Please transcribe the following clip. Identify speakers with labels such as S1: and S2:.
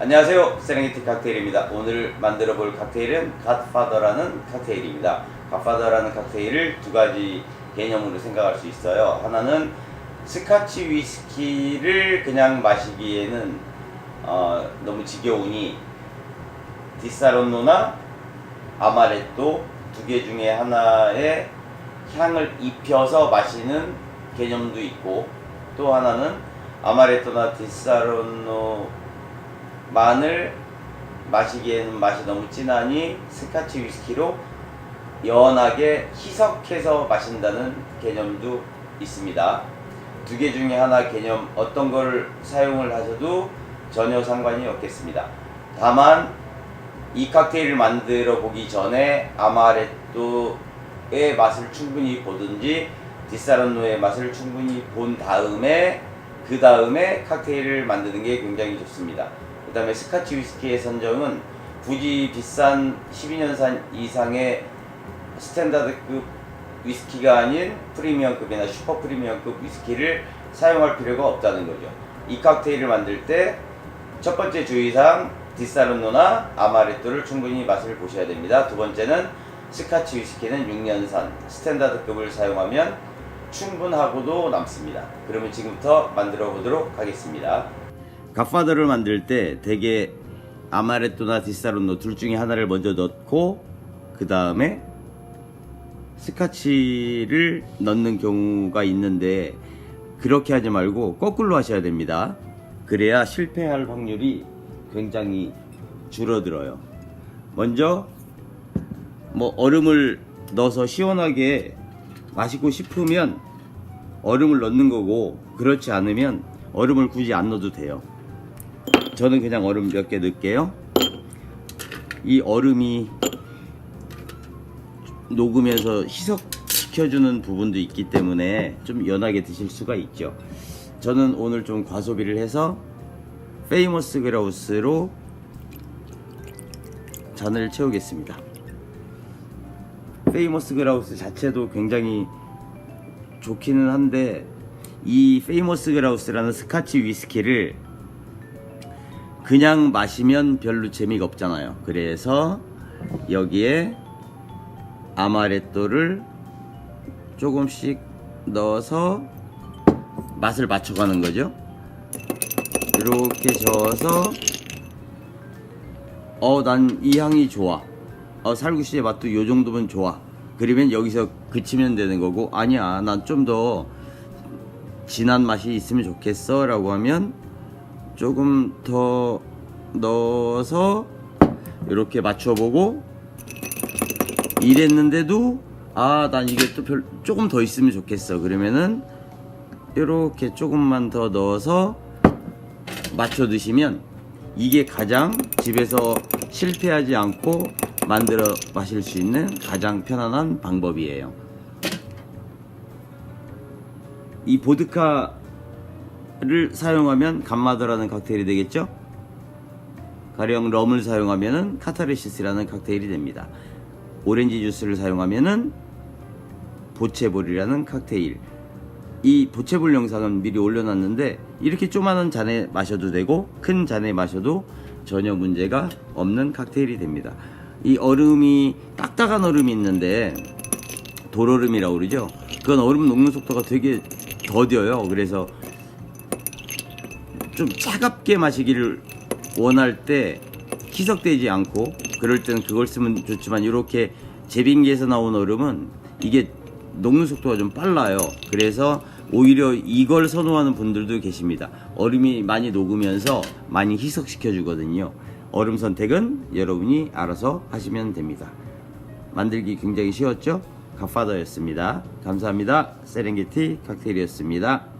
S1: 안녕하세요. 세렝게티 칵테일입니다. 오늘 만들어 볼 칵테일은 갓파더라는 칵테일입니다. 갓파더라는 칵테일을 두 가지 개념으로 생각할 수 있어요. 하나는 스카치 위스키를 그냥 마시기에는 어, 너무 지겨우니 디사론노나 아마레또 두 개 중에 하나의 향을 입혀서 마시는 개념도 있고 또 하나는 아마레토나 디사론노 만을 마시기에는 맛이 너무 진하니 스카치 위스키로 연하게 희석해서 마신다는 개념도 있습니다. 두 개 중에 하나 개념 어떤 걸 사용을 하셔도 전혀 상관이 없겠습니다. 다만 이 칵테일을 만들어 보기 전에 아마레토의 맛을 충분히 보든지 디사란노의 맛을 충분히 본 다음에 그 다음에 칵테일을 만드는 게 굉장히 좋습니다. 그 다음에 스카치 위스키의 선정은 굳이 비싼 12년산 이상의 스탠다드급 위스키가 아닌 프리미엄급이나 슈퍼 프리미엄급 위스키를 사용할 필요가 없다는 거죠. 이 칵테일을 만들 때 첫 번째 주의사항 디사르노나 아마레토를 충분히 맛을 보셔야 됩니다. 두 번째는 스카치 위스키는 6년산 스탠다드급을 사용하면 충분하고도 남습니다. 그러면 지금부터 만들어 보도록 하겠습니다. 갓파더를 만들 때 대개 아마레토나 디사르노 둘 중에 하나를 먼저 넣고 그 다음에 스카치를 넣는 경우가 있는데 그렇게 하지 말고 거꾸로 하셔야 됩니다. 그래야 실패할 확률이 굉장히 줄어들어요. 먼저 뭐 얼음을 넣어서 시원하게 마시고 싶으면 얼음을 넣는 거고 그렇지 않으면 얼음을 굳이 안 넣어도 돼요. 저는 그냥 얼음 몇 개 넣을게요. 이 얼음이 녹으면서 희석시켜주는 부분도 있기 때문에 좀 연하게 드실 수가 있죠. 저는 오늘 좀 과소비를 해서 페이머스 그라우스로 잔을 채우겠습니다. 페이머스 그라우스 자체도 굉장히 좋기는 한데 이 페이머스 그라우스라는 스카치 위스키를 그냥 마시면 별로 재미가 없잖아요. 그래서 여기에 아마레토를 조금씩 넣어서 맛을 맞춰가는 거죠. 이렇게 저어서 어 난 이 향이 좋아. 어 살구씨의 맛도 요 정도면 좋아. 그러면 여기서 그치면 되는 거고 아니야 난 좀 더 진한 맛이 있으면 좋겠어라고 하면 조금 더 넣어서 이렇게 맞춰보고 이랬는데도 아 난 이게 또 별, 조금 더 있으면 좋겠어 그러면은 이렇게 조금만 더 넣어서 맞춰 드시면 이게 가장 집에서 실패하지 않고 만들어 마실 수 있는 가장 편안한 방법이에요. 이 보드카 를 사용하면 감마더라는 칵테일이 되겠죠? 가령 럼을 사용하면은 카타르시스라는 칵테일이 됩니다. 오렌지 주스를 사용하면은 보체볼이라는 칵테일. 이 보체볼 영상은 미리 올려놨는데 이렇게 조그마한 잔에 마셔도 되고 큰 잔에 마셔도 전혀 문제가 없는 칵테일이 됩니다. 이 얼음이 딱딱한 얼음이 있는데 돌얼음이라고 그러죠. 그건 얼음 녹는 속도가 되게 더뎌요. 그래서 좀 차갑게 마시기를 원할 때 희석되지 않고 그럴 때는 그걸 쓰면 좋지만 이렇게 제빙기에서 나온 얼음은 이게 녹는 속도가 좀 빨라요. 그래서 오히려 이걸 선호하는 분들도 계십니다. 얼음이 많이 녹으면서 많이 희석시켜 주거든요. 얼음 선택은 여러분이 알아서 하시면 됩니다. 만들기 굉장히 쉬웠죠? 갓파더였습니다. 감사합니다. 세렝게티 칵테일이었습니다.